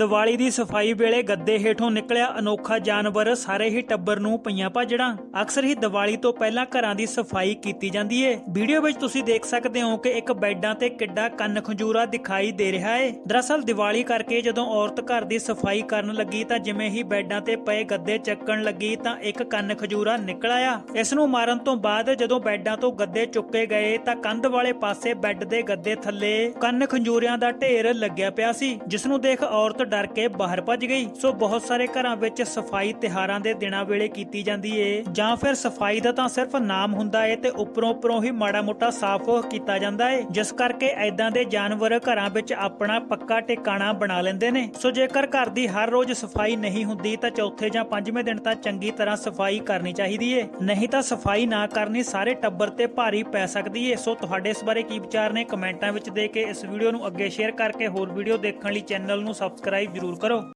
ਦੀਵਾਲੀ ਦੀ ਸਫ਼ਾਈ ਵੇਲੇ ਗੱਦੇ ਹੇਠੋਂ ਨਿਕਲਿਆ ਅਨੋਖਾ ਜਾਨਵਰ ਸਾਰੇ ਹੀ ਟੱਬਰ ਨੂੰ ਪਈਆਂ ਭਾਜੜਾਂ। ਅਕਸਰ ਹੀ ਦੀਵਾਲੀ ਤੋਂ ਪਹਿਲਾਂ ਘਰਾਂ ਦੀ ਸਫ਼ਾਈ ਕੀਤੀ ਜਾਂਦੀ ਏ। ਵੀਡੀਓ ਵਿੱਚ ਤੁਸੀਂ ਦੇਖ ਸਕਦੇ ਹੋ ਕਿ ਇੱਕ ਬੈੱਡਾਂ ਤੇ ਕਿੱਡਾ ਕੰਨ ਖੰਜੂਰਾ ਦਿਖਾਈ ਦੇ ਰਿਹਾ ਏ। ਦਰਅਸਲ ਦੀਵਾਲੀ ਕਰਕੇ ਜਦੋਂ ਔਰਤ ਘਰ ਦੀ ਸਫ਼ਾਈ ਕਰਨ ਲੱਗੀ ਤਾਂ ਜਿਵੇਂ ਹੀ ਬੈੱਡਾਂ ਤੇ ਪਏ ਗੱਦੇ ਚੱਕਣ ਲੱਗੀ ਤਾਂ ਇੱਕ ਕੰਨ ਖਜੂਰਾ ਨਿਕਲ ਆਇਆ। ਇਸ ਨੂੰ ਮਾਰਨ ਤੋਂ ਬਾਅਦ ਜਦੋਂ ਬੈੱਡਾਂ ਤੋਂ ਗੱਦੇ ਚੁੱਕੇ ਗਏ ਤਾਂ ਕੰਧ ਵਾਲੇ ਪਾਸੇ ਬੈੱਡ ਦੇ ਗੱਦੇ ਥੱਲੇ ਕੰਨ ਖੰਜੂਰਿਆਂ ਦਾ ਢੇਰ ਲੱਗਿਆ ਪਿਆ ਸੀ, ਜਿਸ ਨੂੰ ਦੇਖ ਔਰਤ ਡਰ ਕੇ ਬਾਹਰ ਭੱਜ ਗਈ। ਸੋ ਬਹੁਤ ਸਾਰੇ ਘਰਾਂ ਵਿੱਚ ਸਫ਼ਾਈ ਤਿਹਾਰਾਂ ਦੇ ਦਿਨਾਂ ਵੇਲੇ ਕੀਤੀ ਜਾਂਦੀ ਏ। ਜਾਂ ਫਿਰ ਸਫ਼ਾਈ ਦਾ ਤਾਂ ਸਿਰਫ ਨਾਮ ਹੁੰਦਾ ਏ ਤੇ ਉੱਪਰੋਂ ਉੱਪਰੋਂ ਹੀ ਮਾੜਾ ਮੋਟਾ ਸਾਫ਼ ਕੀਤਾ ਜਾਂਦਾ ਏ। ਜਿਸ ਕਰਕੇ ਐਦਾਂ ਦੇ ਜਾਨਵਰ ਘਰਾਂ ਵਿੱਚ ਆਪਣਾ ਪੱਕਾ ਟਿਕਾਣਾ ਬਣਾ ਲੈਂਦੇ ਨੇ। ਸੋ ਜੇਕਰ ਘਰ ਦੀ ਹਰ ਰੋਜ਼ ਸਫ਼ਾਈ ਨਹੀਂ ਹੁੰਦੀ ਤਾਂ ਚੌਥੇ ਜਾਂ ਪੰਜਵੇਂ ਦਿਨ ਤਾਂ ਚੰਗੀ ਤਰ੍ਹਾਂ ਸਫ਼ਾਈ ਕਰਨੀ ਚਾਹੀਦੀ ਏ। ਨਹੀਂ ਤਾਂ ਸਫ਼ਾਈ ਨਾ ਕਰਨੀ ਸਾਰੇ ਟੱਬਰ ਤੇ ਭਾਰੀ ਪੈ ਸਕਦੀ ਏ। ਸੋ ਤੁਹਾਡੇ ਇਸ ਬਾਰੇ ਕੀ ਵਿਚਾਰ ਨੇ ਕਮੈਂਟਾਂ ਵਿੱਚ ਦੇ ਕੇ ਇਸ ਵੀਡੀਓ ਨੂੰ ਅੱਗੇ ਸ਼ੇਅਰ ਕਰਕੇ ਹੋਰ ਵੀਡੀਓ ਦੇਖਣ ਲਈ ਚੈਨਲ ਨੂੰ ਸਬਸਕ੍ਰਾਈਬ ਜ਼ਰੂਰ ਕਰੋ।